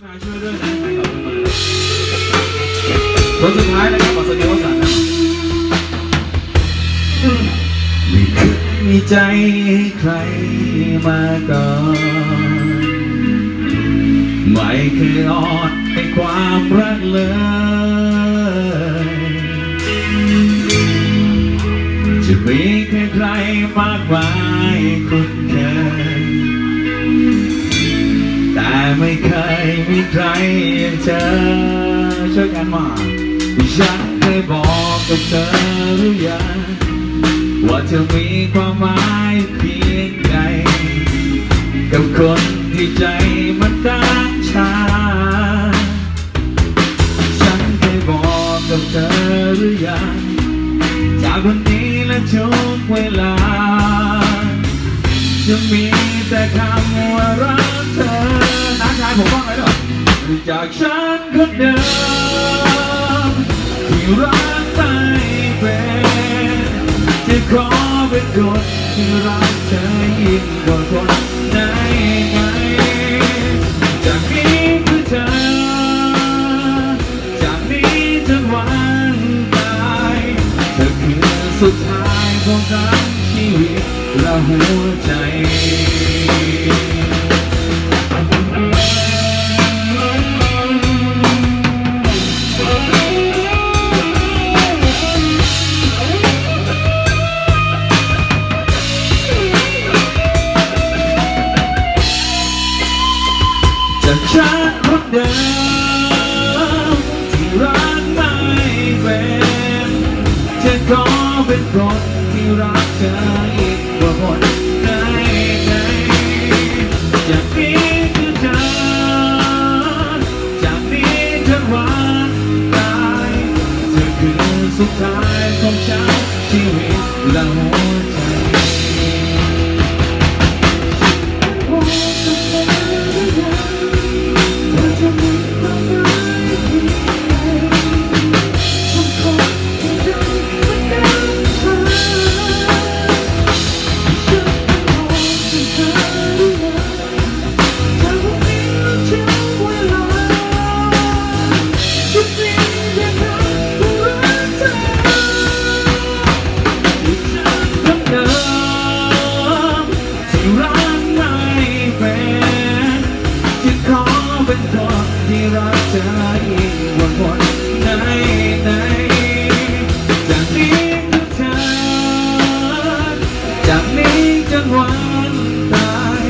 คนสุดท้ายนะครับขอสเดียวสันนะไม่เคยมีใจให้ใครมาก่อน ไม่เคยอ่อนในความรักเลย จะมีแค่ใครมากมายคุ้นเค ไม่เคยมีใครอย่างเธอช่วยกันมาฉันเคยบอกกับเธอหรือยังว่าเธอมีความหมายเพียงใดกับคนที่ใจมันต่างชาฉันเคยบอกกับเธอหรือยังจากวันนี้และทุกเวลา จะมีแต่คำว่ารัก ผมบ้าไหมเด้อจากฉันคนเดิมที่รักไม่เป็นจะขอเป็นคนที่รักเธอยิ่งกว่าคนไหนไหนจากนี้คือเธอจากนี้จนวันตายเธอคือสุดท้ายของทั้งชีวิตและหัวใจ ฉันคนเดิมที่รักไม่เป็นจะขอเป็นคนที่รักเธออีกกว่าคนไหนไหนจากนี้คือเธอจากนี้จนวันตายเธอคือสุดท้ายของฉันชีวิตและหัวใจ รักเธออีกว่าคนไหนไหนจากนี้คือเธอจากนี้จนวันตาย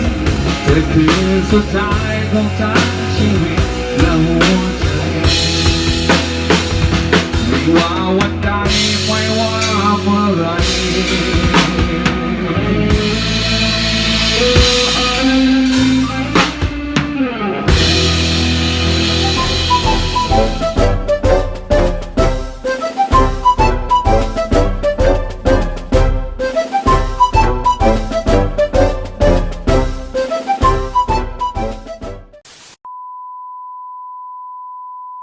เธอคือสุดท้ายของทั้งชีวิตและหัวใจไม่ว่าวันใด